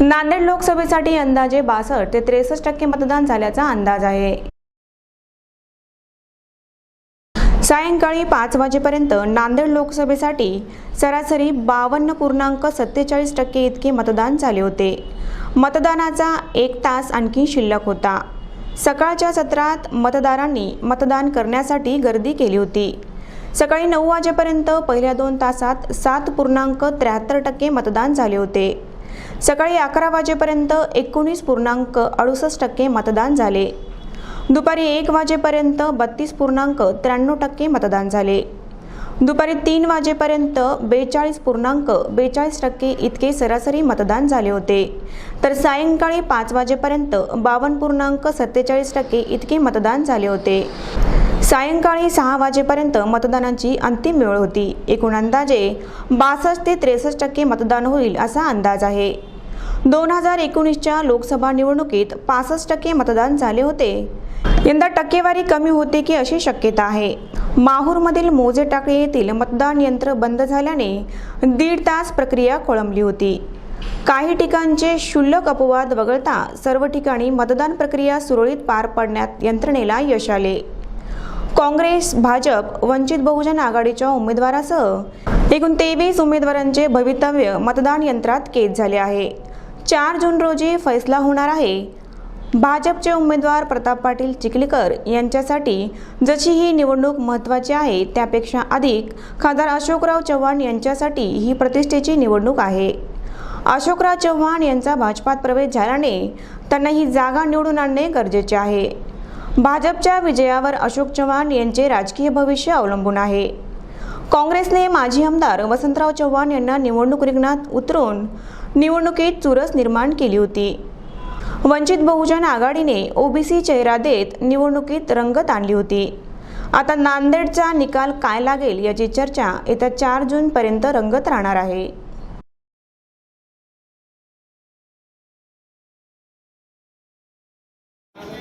नांदेड लोकसभेसाठी अंदाजे बासष्ट ते त्रेसष्ट टक्के मतदान झाल्याचा अंदाज आहे. सायंकाळी पाच वाजेपर्यंत नांदेड लोकसभेसाठी सरासरी बावन्न पूर्णांक सत्तेचाळीस टक्के इतके मतदान झाले होते. मतदानाचा एक तास आणखी शिल्लक होता. सकाळच्या सत्रात मतदारांनी मतदान करण्यासाठी गर्दी केली होती. सकाळी नऊ वाजेपर्यंत पहिल्या दोन तासात सात पूर्णांक त्र्याहत्तर टक्के मतदान झाले होते. सकाळी अकरा वाजेपर्यंत एकोणीस पूर्णांक अडुसष्ट टक्के मतदान झाले. दुपारी एक वाजेपर्यंत बत्तीस पूर्णांक त्र्याण्णव टक्के मतदान झाले. दुपारी तीन वाजेपर्यंत बेचाळीस पूर्णांक बेचाळीस टक्के इतके सरासरी मतदान झाले होते. तर सायंकाळी पाच वाजेपर्यंत बावन्न पूर्णांक सत्तेचाळीस टक्के इतके मतदान झाले होते. सायंकाळी सहा वाजेपर्यंत मतदानाची अंतिम वेळ होती. एकूण अंदाजे बासष्ट ते त्रेसष्ट टक्के मतदान होईल असा अंदाज आहे. दोन हजार एकोणीसच्या लोकसभा निवडणुकीत पासष्ट टक्के मतदान झाले होते. यंदा टक्केवारी कमी होते की अशी शक्यता आहे. माहूरमधील मोजे टाकळी येथील मतदान यंत्र बंद झाल्याने दीड तास प्रक्रिया खोळंबली होती. काही ठिकाणचे क्षुल्लक अपवाद वगळता सर्व ठिकाणी मतदान प्रक्रिया सुरळीत पार पाडण्यात यंत्रणेला यश आले. काँग्रेस भाजप वंचित बहुजन आघाडीच्या उमेदवारासह एकूण तेवीस उमेदवारांचे भवितव्य मतदान यंत्रात कैद झाले आहे. चार जून रोजी फैसला होणार आहे. भाजपचे उमेदवार प्रताप पाटील चिखलीकर यांच्यासाठी जशी ही निवडणूक महत्त्वाची आहे त्यापेक्षा अधिक खासदार अशोकराव चव्हाण यांच्यासाठी ही प्रतिष्ठेची निवडणूक आहे. अशोकराव चव्हाण यांचा भाजपात प्रवेश झाल्याने त्यांना ही जागा निवडून आणणे गरजेचे आहे. भाजपच्या विजयावर अशोक चव्हाण यांचे राजकीय भविष्य अवलंबून आहे. काँग्रेसने माजी आमदार वसंतराव चव्हाण यांना निवडणूक रिंगणात उतरून निवडणुकीत चुरस निर्माण केली होती. वंचित बहुजन आघाडीने ओबीसी चेहरा देत निवडणुकीत रंगत आणली होती. आता नांदेडचा निकाल काय लागेल याची चर्चा येत्या चार जूनपर्यंत रंगत राहणार आहे.